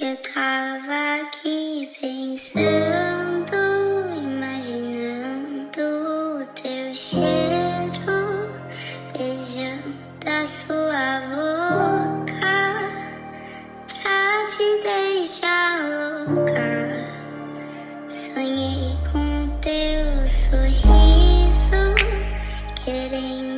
Eu tava aqui pensando, imaginando o teu cheiro, beijando a sua boca pra te deixar louca. Sonhei com teu sorriso, querendo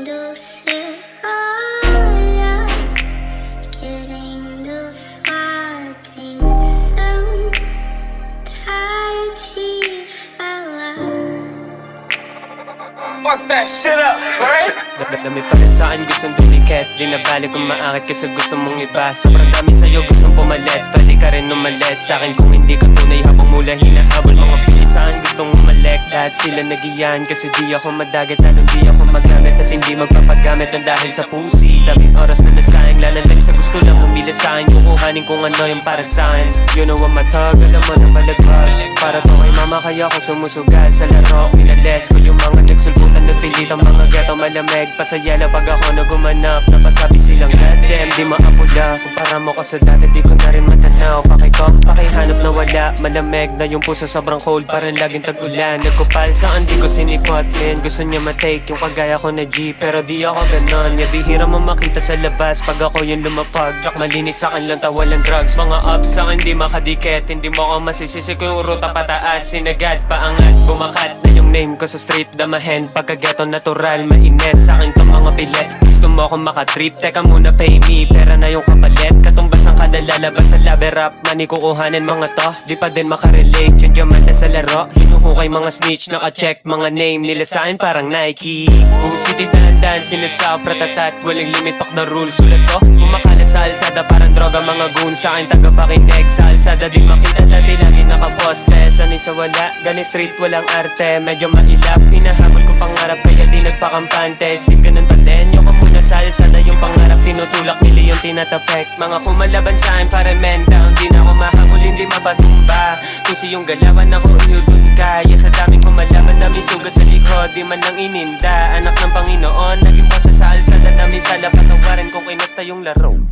Fuck that shit up, right? Dami pa rin saan gustong dumikit. Di na balik kung maakit kasi gusto mong iba. Sobrang dami sa'yo gustong pumalit. Pwede ka rin umalis Sa'kin kung hindi ka tunay habang mula hinahabol Mga pili saan gustong umalik Lahat sila nagiyan Kasi di ako madagat Lalo di ako magamit At hindi magpapagamit ng dahil sa pusi. Daming oras na nasayang Lalalag sa gusto lang umila sa'kin Kukuhanin kung ano yung para sa'kin You know I'm a thug Alam mo na balagbag Para to kay mama kaya ako sumusugal Sa laro. Inalis ko yung mga nagsulputan Nagpilit ang mga gato malamig. Pasayala pag ako nagumanap. Napasabi silang goddamn Di maapula. Kumpara mo ko sa dati Di ko na rin matanaw. Pakay ko, pakihanap na wala? Malamig na yung puso sobrang cold. Parang laging tag-ulan. Nagkupal saan di ko sinikot Man gusto niya matake Yung kagaya ko na G. Pero di ako ganon. Ya bihira mo makita sa labas. Pag ako yung lumapag Jack malinis sa akin lang tawalan drugs. Mga ups sa akin di makadikit. Hindi mo ako masisisi ko yung ruta pataas. Sinagad paangat Bumakat na yung name ko sa street Damahin. Pagkageto natural Mainit. Sa akin tong mga bilet. Gusto mo ako makatrip? Teka muna pay me. Pera na yung kapalit. Katumbas ang kada lalabas sa labi rap. Mani kukuhanin mga to Di pa din makarelate. Yung diamante sa laro. Hinuhukay mga snitch Naka-check mga name nila sa akin. Parang Nike. Bumusiti dahan-dahan sila sa pratatat. Walang limit pak the rules Sulat ko Kumakalat sa alsada. Parang droga mga goon Sa akin taga-pakinig Sa alsada. Di makita dati lagi nakaposte Sanay sa wala. Galing street walang arte. Medyo mailap. Hinahabol ko pangarap Kaya di nagpakampante. Sleep ganun pa din Yung muna. Sa alsada yung pangarap. Tinutulak nila yung tinatapek. Mga kumalaban sa akin para men down Di na ako mahabol hindi mapatumba Kung si yung galawan ako iudun kaya Sa daming kumalaban daming sugat sa likod Di man lang ininda. Anak ng Panginoon Naging boses sa alsada Dami sala patawarin kung kinasta yung laro